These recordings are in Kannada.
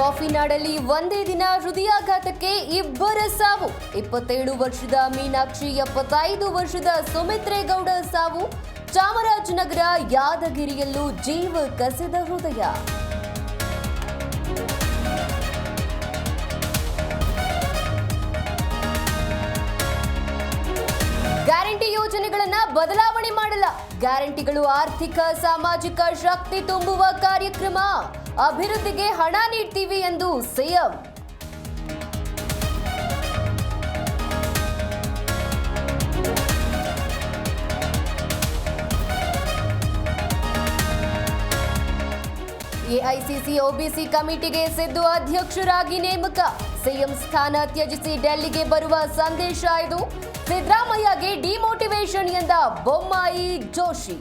ಕಾಫಿ ನಾಡಲ್ಲಿ ಒಂದೇ ದಿನ ಹೃದಯಾಘಾತಕ್ಕೆ ಇಬ್ಬರ ಸಾವು. ಇಪ್ಪತ್ತೇಳು ವರ್ಷದ ಮೀನಾಕ್ಷಿ, ಎಪ್ಪತ್ತೈದು ವರ್ಷದ ಸುಮಿತ್ರೇಗೌಡ ಸಾವು. ಚಾಮರಾಜನಗರ, ಯಾದಗಿರಿಯಲ್ಲೂ ಜೀವ ಕಸಿದ ಹೃದಯ. ಗ್ಯಾರಂಟಿ ಯೋಜನೆಗಳನ್ನ ಬದಲಾವಣೆ ಮಾಡಲ್ಲ. ಗ್ಯಾರಂಟಿಗಳು ಆರ್ಥಿಕ, ಸಾಮಾಜಿಕ ಶಕ್ತಿ ತುಂಬುವ ಕಾರ್ಯಕ್ರಮ. ಅಭಿವೃದ್ಧಿಗೆ ಹಣ ನೀಡ್ತೀವಿ ಎಂದು ಸಿಎಂ. ಎಐಸಿಸಿ ಒಬಿಸಿ ಕಮಿಟಿಗೆ ಸಿದ್ದು ಅಧ್ಯಕ್ಷರಾಗಿ ನೇಮಕ. ಸಿಎಂ ಸ್ಥಾನ ತ್ಯಜಿಸಿ ಡೆಲ್ಲಿಗೆ ಬರುವ ಸಂದೇಶ ಇದು. ಸಿದ್ದರಾಮಯ್ಯಗೆ ಡಿಮೋಟಿವೇಶನ್ ಎಂದ ಬೊಮ್ಮಾಯಿ ಜೋಶಿ.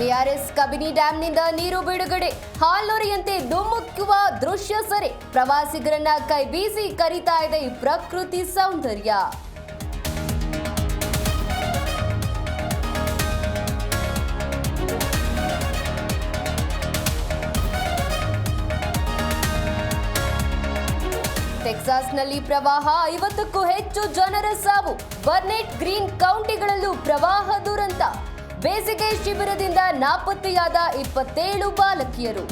ಕೆಆರ್ಎಸ್ ಕಬಿನಿ ಡ್ಯಾಂನಿಂದ ನೀರು ಬಿಡುಗಡೆ. ಹಾಲ್ನೊರೆಯಂತೆ ಧುಮ್ಮುಕ್ಕುವ ದೃಶ್ಯ ಸರಿ. ಪ್ರವಾಸಿಗರನ್ನ ಕೈ ಬೀಸಿ ಕರೀತಾ ಇದೆ ಪ್ರಕೃತಿ ಸೌಂದರ್ಯ. ಟೆಕ್ಸಾಸ್ನಲ್ಲಿ ಪ್ರವಾಹ ಐವತ್ತಕ್ಕೂ ಹೆಚ್ಚು ಜನರ ಸಾವು. ಬರ್ನೆಟ್ ಗ್ರೀನ್ ಕೌಂಟಿಗಳಲ್ಲೂ ಪ್ರವಾಹ ದುರಂತ. ಬೇಸಿಗೆ ಶಿಬಿರದಿಂದ ನಾಪತ್ತೆಯಾದ ಇಪ್ಪತ್ತೇಳು ಬಾಲಕಿಯರು.